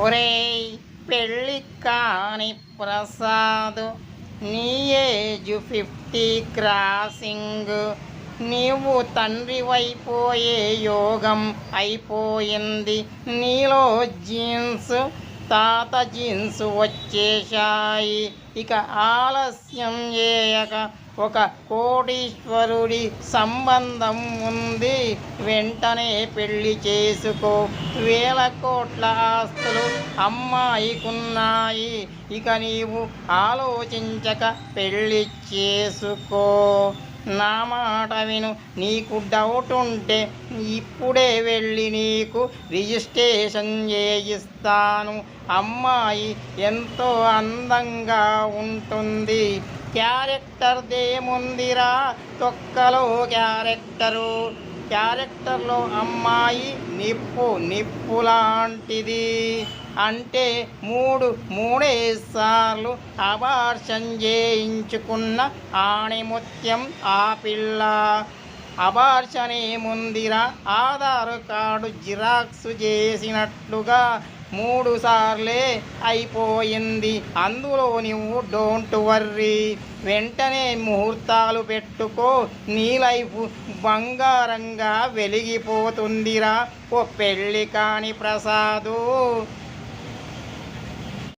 ఒరేయ్ పెళ్ళి కాని ప్రసాద్ నీ ఏజ్ ఫిఫ్టీ క్రాసింగ్. నీవు తండ్రివైపోయే యోగం అయిపోయింది. నీలో జీన్స్ తాత జీన్స్ వచ్చేశాయి. ఇక ఆలస్యం చేయక ఒక కోటీశ్వరుడి సంబంధం ఉంది. వెంటనే పెళ్ళి చేసుకో. వేల కోట్ల ఆస్తులు అమ్మాయికున్నాయి. ఇక నీవు ఆలోచించక పెళ్ళి చేసుకో. నా మాట విను. నీకు డౌట్ ఉంటే ఇప్పుడే వెళ్ళి నీకు రిజిస్ట్రేషన్ చేయిస్తాను. అమ్మాయి ఎంతో అందంగా ఉంటుంది. క్యారెక్టర్ దేముందిరా తొక్కలో క్యారెక్టరు. క్యారెక్టర్లో అమ్మాయి నిప్పు నిప్పు లాంటిది అంటే మూడు మూడే సార్లు అబార్షన్ చేయించుకున్న ఆణిముత్యం ఆ పిల్ల. అబార్షన్ ముందిరా ఆధార్ కార్డు జిరాక్స్ చేసినట్లుగా మూడు సార్లే అయిపోయింది. అందులో నువ్వు డోంట్ వర్రీ. వెంటనే ముహూర్తాలు పెట్టుకో. నీ లైఫ్ బంగారంగా వెలిగిపోతుందిరా. ఓ పెళ్ళి కాని ప్రసాదు.